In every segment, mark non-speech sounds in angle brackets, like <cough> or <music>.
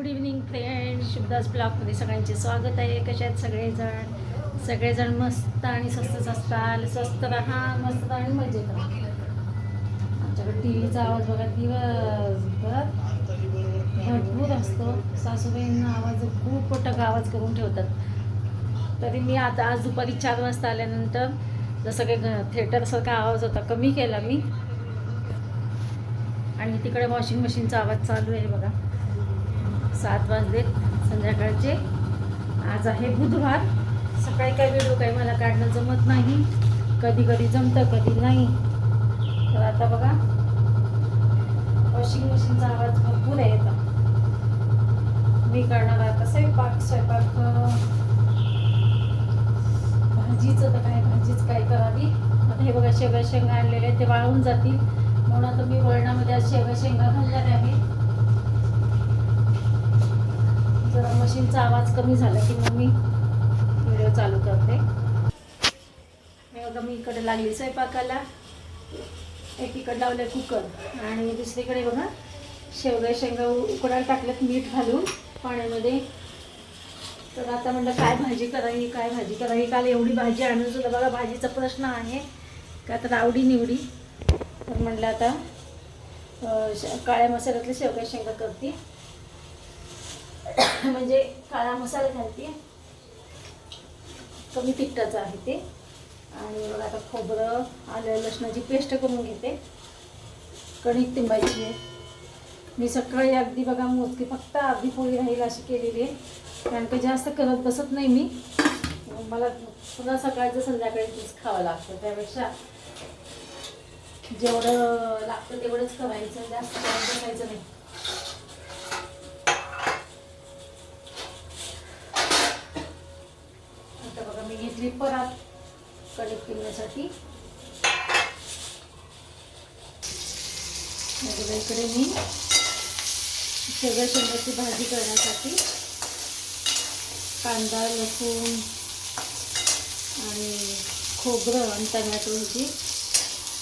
Good evening friend शुभदास ब्लॉगमध्ये सगळ्यांचे स्वागत आहे. कसे आहेत सगळेजण? सगळेजण मस्त आणि स्वस्तच असताल. स्वस्त राहा मस्त आणि मजेत राहा. आमच्याकडे टी व्हीचा आवाज बघा दिवसभर भरपूर असतो. सासूबाईंना आवाज खूप पटक आवाज करून ठेवतात. तरी मी आता आज दुपारी चार वाजता आल्यानंतर जसं काही थिएटरसारखा आवाज होता कमी केला मी. आणि तिकडे वॉशिंग मशीनचा आवाज चालू आहे बघा. सात वाजले संध्याकाळचे. आज आहे बुधवार. सकाळी काय व्हिडिओ काही मला काढणं जमत नाही. कधी कधी जमतं कधी नाही. तर आता बघा. वॉशिंग मशीनचा आवाज भरपूर आहे आता. मी करणार आता स्वयंपाक स्वयंपाक भाजीचं तर काय भाजीच काय करावी? आता हे बघा शेवगा शेंगा आणलेले ते वाळून जातील. म्हणून आता मी वळणामध्ये आज शेवगा शेंगा घालणार आहे जरा मशीनचा आवाज कमी झाला की मग मी व्हिडिओ चालू करते. हे बघा मी इकडे लागली स्वयंपाकाला. एकीकडे लावले कुकर. आणि दुसरीकडे बघा शेवगा शेंगा उकडायला टाकल्यात मीठ घालून पाण्यामध्ये. तर आता म्हटलं काय भाजी करावी काय भाजी करावी? काल एवढी भाजी आणून सुद्धा बघा भाजीचा प्रश्न आहे. का तर आवडी निवडी. तर म्हणलं आता काळ्या मसाल्यातले शेवगा शेंगा करते. <laughs> म्हणजे काळा मसाला घालते. कमी तिखटाचं आहे ते. आणि बघा आता खोबरं आलं लसणाची पेस्ट करून घेते. कणिक तिंबायची आहे मी सकाळी अगदी बघा मोजकी फक्त अर्धी पोळी राहील अशी केलेली आहे. कारण का जास्त करत बसत नाही मी. मला पुन्हा सकाळचं संध्याकाळी तीच खावं लागतं. त्यापेक्षा जेवढं लागतं तेवढंच करायचं. जास्त करत बसायचं नाही आता बघा मी घेतली परात कडक पिण्यासाठी इकडे मी सगळ्या शेंगाची भाजी करण्यासाठी कांदा लसूण आणि खोबरं आणि टमॅटो ह्याची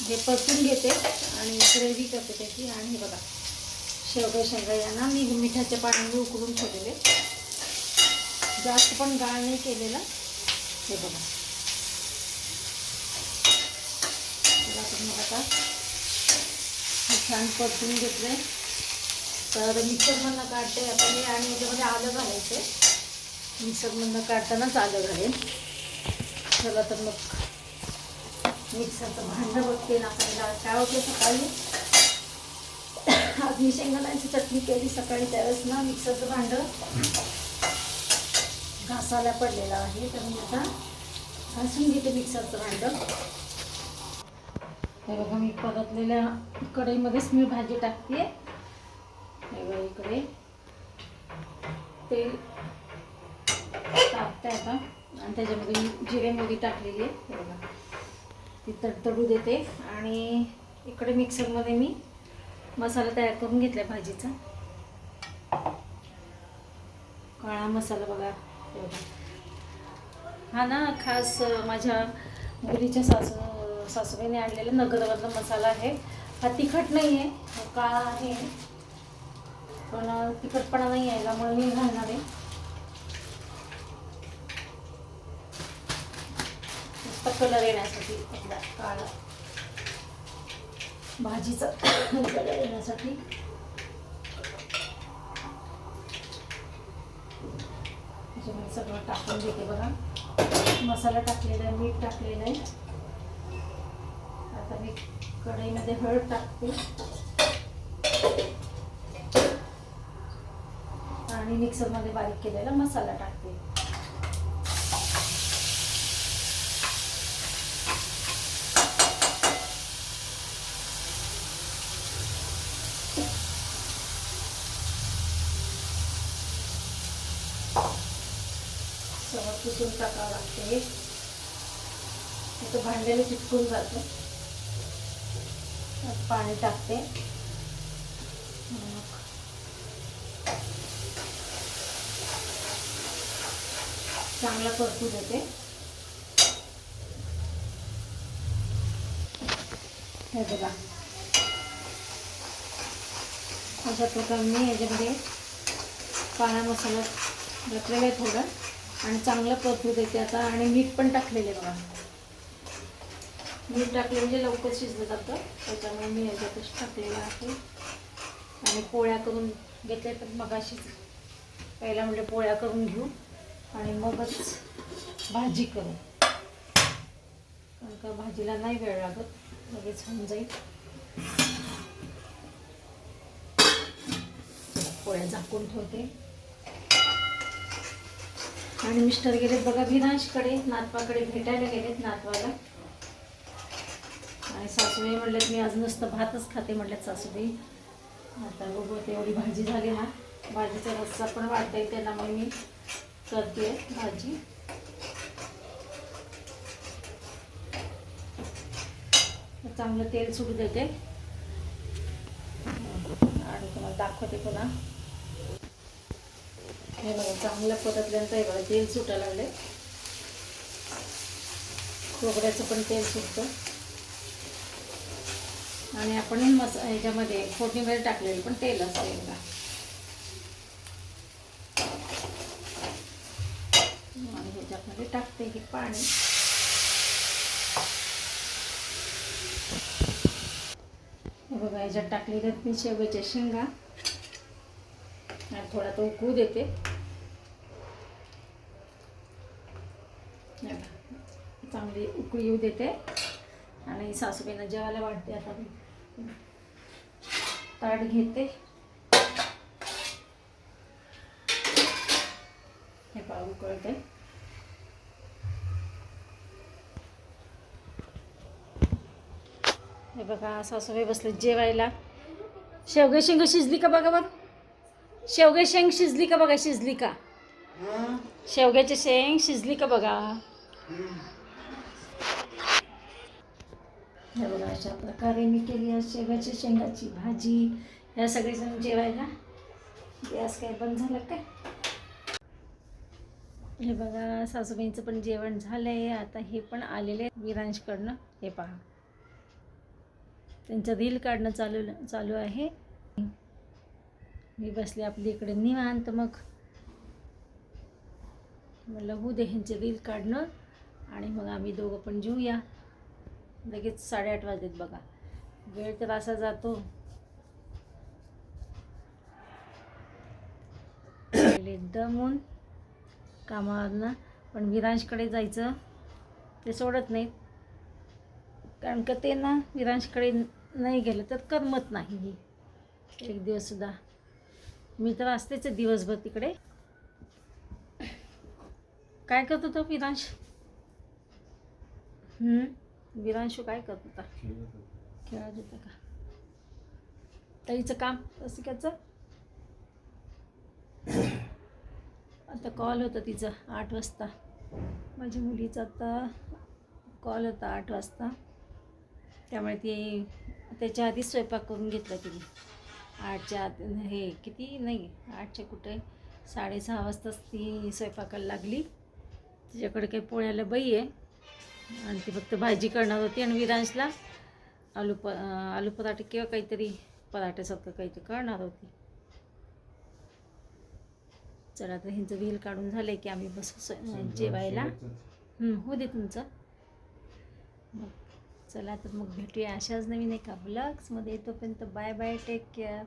हे परतून घेते आणि ग्रेव्ही करते त्याची. आणि बघा शेवग्या शेंगा यांना मी मिठाच्या पाण्याने उकळून ठेवलेले. जास्त पण गाळ नाही केलेला. हे बघा. तर आपण मग आता छान परतून घेतलंय. तर मिक्सरमधनं काढते आता मी आणि याच्यामध्ये आलं घालायचं मिक्सरमधनं काढतानाच आलं घालेन चला तर मग मिक्सरचं भांडं बघते ना आपल्याला काय होतं सकाळी? आज मी शेंगदाण्याची चटणी केली सकाळी त्यावेळेस ना मिक्सरचं भांडं. घासाला पडलेला आहे. तर मी आता घासून घेते मिक्सरचं भांडं. हे बघा मी परतलेल्या कढईमध्येच मी भाजी टाकते. हे बघा इकडे. तेल टाकते आता. आणि त्याच्यामध्ये मी जिरे मोदी टाकलेली आहे. हे बघा. ती तडतडू देते. आणि इकडे मिक्सरमध्ये मी मसाला तयार करून घेतला भाजीचा. काळा मसाला बघा. हा ना खास माझ्या मुलीच्या सासू सासूबाईने आणलेला नगरवरचा मसाला आहे. हा तिखट नाही आहे काळा आहे. पण तिखटपणा नाही आहे त्यामुळे मी घालणार आहे. नुसता कलर येण्यासाठी काळा. भाजीचा कलर <coughs> येण्यासाठी. सगळं टाकून देते बघा. मसाला टाकलेला आहे मीठ टाकलेलं आहे. आता मी कढईमध्ये हळद टाकते. आणि मिक्सरमध्ये बारीक केलेला मसाला टाकते. सगळं पुसून टाकावं लागते. तर भांड्याला चिटकून जातं. पाणी टाकते. मग चांगला परतू देते. हे बघा. अशा प्रकारे मी याच्यामध्ये. पाण्या मसाला घातलेला आहे थोडा. आणि चांगलं परतू देते आता. आणि मीठ पण टाकलेले बघा. मीठ टाकले म्हणजे लवकर शिजलं जातं. त्याच्यामुळे मी याच्यातच टाकलेलं आहे. आणि पोळ्या करून घेतल्या तर मग अशीच पहिला म्हणजे पोळ्या करून घेऊ. आणि मगच भाजी करू. कारण का भाजीला नाही वेळ लागत. लगेच होऊन जाईल. पोळ्या झाकून ठेवते. आणि मिस्टर गेलेत बघा विनाशकडे नातवाकडे भेटायला गेलेत नातवाला. आणि सासूबाई म्हणल्यात मी आज नुसतं भातच खाते म्हटल्यात सासूबाई. आता बघू तेवढी भाजी झाली ना भाजीचा रस्सा पण वाढता येईल त्यांना मग मी करते भाजी. चांगलं तेल सुटू देते. आणि तुम्हाला दाखवते पुन्हा. हे बघा चांगलं परतल्यानंतर हे बघा तेल सुटायला लागले खोबऱ्याचं पण तेल सुटतं. आणि आपण मस ह्याच्यामध्ये फोडणीमध्ये टाकलेलं पण तेल असतं एकदा. आणि ह्याच्यामध्ये टाकते हे पाणी. बघा ह्याच्यात टाकलेल्या मी शेवग्याच्या शेंगा. आणि थोडा तो उकळू देते. चांगली उकळी येऊ देते. आणि सासूबाईंना जेवायला वाटते आता मी. ताट घेते. हे पहा उकळते. हे बघा सासूबाई बसले जेवायला. शेवगे शेंग शिजली का बघा बघ शेवगे शेंग शिजली का बघा शिजली का? शेवग्याची शेंग शिजली का बघा? हे बघा अशा प्रकारे मी केली आहे शेवग्याची शेंगाची भाजी. ह्या सगळेजण जेवायला गॅस काय बंद झालं काय? हे बघा सासूबाईंचं पण जेवण झालं आहे आता हे पण आलेले आहेत विरांशकडनं. हे पहा. त्यांचं रील काढणं चालू चालू आहे. मी बसले आपली इकडे निवांत मग. म्हणलं होऊ दे ह्यांचे रील काढणं. आणि मग आम्ही दोघं पण जेऊया. लगेच साडेआठ वाजलेत बघा. वेळ तर असा जातो. दमून कामावरनं. पण विरांशकडे जायचं. ते सोडत नाहीत. कारण का ते ना विरांशकडे नाही गेलं तर करमत नाही एक दिवससुद्धा मी तर असतेच दिवसभर तिकडे. काय करत तो विरांश? विरांशू काय करत होता? खेळत होता का? ताईचं काम रसिकाचं? आता कॉल होता तिचा आठ वाजता. माझ्या मुलीचा आता कॉल होता आठ वाजता. त्यामुळे ती त्याच्या आधीच स्वयंपाक करून घेतला तिने. आठच्या आत हे किती? नाही आठच्या कुठे? साडेसहा वाजताच ती स्वयंपाकाला लागली. तिच्याकडे काही पोळ्याला बाई आहे. आणि ती फक्त भाजी करणार होती आणि विरांशला आलू प आलू पराठे किंवा काहीतरी पराठ्यासारखं काहीतरी करणार होती. चला तर ह्यांचं रील काढून झालं की आम्ही बसू जेवायला. हं, हो दे तुमचं. मग चला तर मग भेटूया अशाच नवीन एका ब्लॉग्समध्ये तोपर्यंत बाय बाय टेक केअर